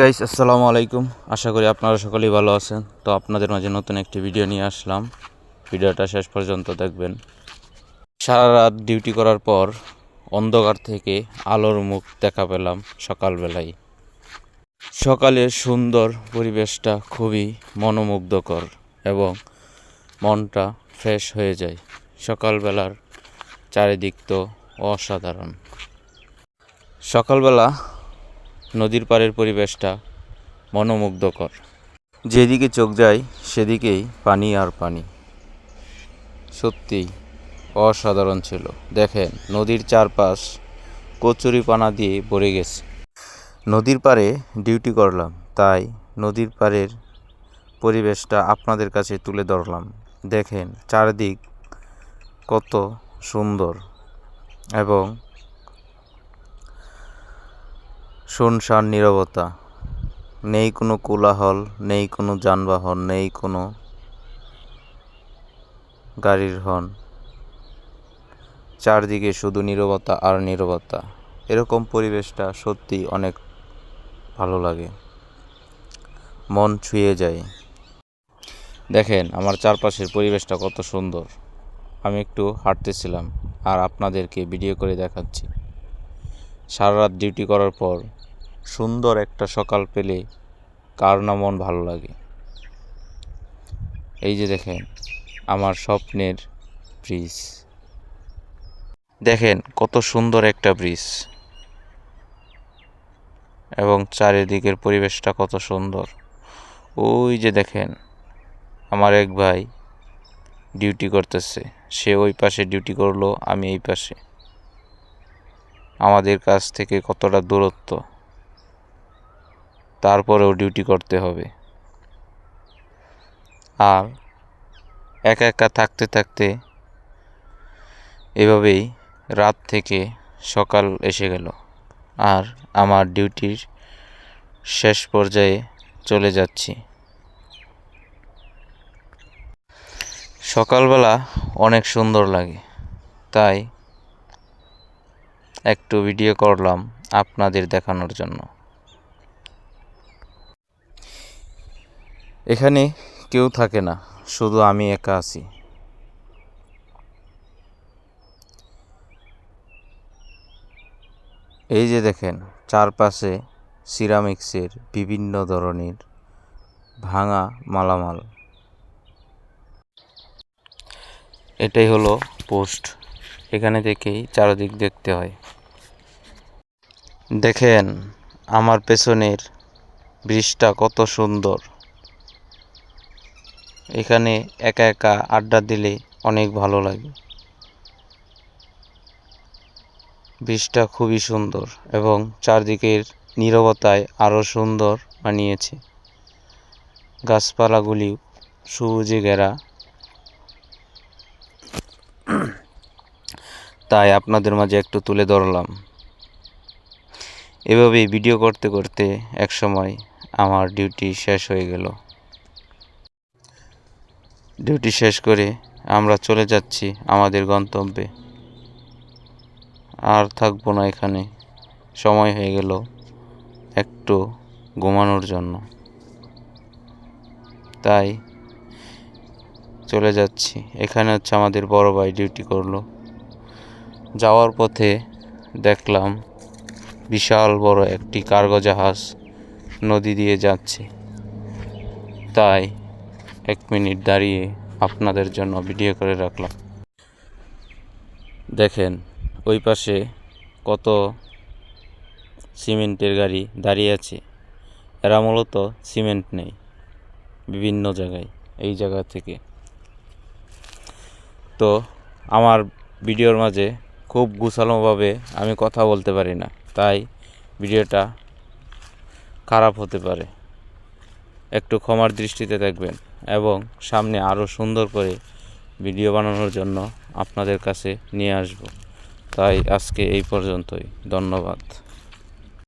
Guys আসসালামু আলাইকুম। আশা করি আপনারা সকলেই ভালো আছেন। তো আপনাদের মাঝে নতুন একটি ভিডিও নিয়ে আসলাম। ভিডিওটা শেষ পর্যন্ত দেখবেন। সারা রাত ডিউটি করার পর অন্ধকার থেকে আলোর মুখ দেখা পেলাম সকালবেলায়। সকালের সুন্দর পরিবেশটা খুবই মনোমুগ্ধকর এবং মনটা ফ্রেশ হয়ে যায়। সকালবেলার চারিদিক তো অসাধারণ। সকালবেলা নদীর পাড়ের পরিবেশটা মনোমুগ্ধকর। যেদিকে চোখ যায়, সেদিকেই পানি আর পানি। সত্যিই অসাধারণ ছিল। দেখেন, নদীর চারপাশ কচুরি পানা দিয়ে ভরে গেছে। নদীর পাড়ে ডিউটি করলাম, তাই নদীর পাড়ের পরিবেশটা আপনাদের কাছে তুলে ধরলাম। দেখেন, চারদিক কত সুন্দর এবং শুনশান নীরবতা। নেই কোনো কোলাহল, নেই কোনো যানবাহন, নেই কোনো গাড়ির হর্ন। চারদিকে শুধু নীরবতা আর নীরবতা। এরকম পরিবেশটা সত্যি অনেক ভালো লাগে। মন ছুঁয়ে যায়। দেখেন, আমার চারপাশের পরিবেশটা কত সুন্দর। আমি একটু হাঁটতেছিলাম আর আপনাদেরকে ভিডিও করে দেখাচ্ছি। সারা রাত ডিউটি করার পর সুন্দর একটা সকাল পেলে কার না মন ভালো লাগে? এই যে দেখেন, আমার স্বপ্নের ব্রিজ। দেখেন কত সুন্দর একটা ব্রিজ। এবং চারিদিকের পরিবেশটা কত সুন্দর। ওই যে দেখেন, আমার এক ভাই ডিউটি করতেছে। সে ওই পাশে ডিউটি করল, আমি এই পাশে। আমাদের কাছ থেকে কতটা দূরত্ব। তারপরেও ডিউটি করতে হবে। আর একা একা থাকতে থাকতে এভাবেই রাত থেকে সকাল এসে গেল। আর আমার ডিউটির শেষ পর্যায়ে চলে যাচ্ছি। সকালবেলা অনেক সুন্দর লাগে। তাই একটু ভিডিও করলাম আপনাদের দেখানোর জন্য। এখানে কেউ থাকে না, শুধু আমি একা আছি। এই যে দেখেন, চারপাশে সিরামিক্সের বিভিন্ন ধরনের ভাঙা মালামাল। এটাই হলো পোস্ট। এখানে থেকেই চারদিক দেখতে হয়। দেখেন, আমার পেছনের ব্রিজটা কত সুন্দর। এখানে একা একা আড্ডা দিলে অনেক ভালো লাগে। ব্রিজটা খুবই সুন্দর এবং চারদিকের নীরবতায় আরও সুন্দর বানিয়েছে গাছপালাগুলি সবুজে ঘেরা। তাই আপনাদের মাঝে একটু তুলে ধরলাম। এভাবেই ভিডিও করতে করতে এক সময় আমার ডিউটি শেষ হয়ে গেল। ডিউটি শেষ করে আমরা চলে যাচ্ছি আমাদের গন্তব্যে। আর থাকব না এখানে। সময় হয়ে গেল একটু ঘুমানোর জন্য। তাই চলে যাচ্ছি। এখানে হচ্ছে আমাদের বড় ভাই ডিউটি করল। যাওয়ার পথে দেখলাম বিশাল বড় একটি কার্গো জাহাজ নদী দিয়ে যাচ্ছে। তাই এক মিনিট দাঁড়িয়ে আপনাদের জন্য ভিডিও করে রাখলাম। দেখেন, ওই পাশে কত সিমেন্টের গাড়ি দাঁড়িয়ে আছে। এরা মূলত সিমেন্ট নেই বিভিন্ন জায়গায়, এই জায়গা থেকে। তো আমার ভিডিওর মাঝে খুব গুছালোভাবে আমি কথা বলতে পারি না, তাই ভিডিওটা খারাপ হতে পারে। একটু ক্ষমার দৃষ্টিতে দেখবেন এবং সামনে আরও সুন্দর করে ভিডিও বানানোর জন্য আপনাদের কাছে নিয়ে আসব। তাই আজকে এই পর্যন্তই। ধন্যবাদ।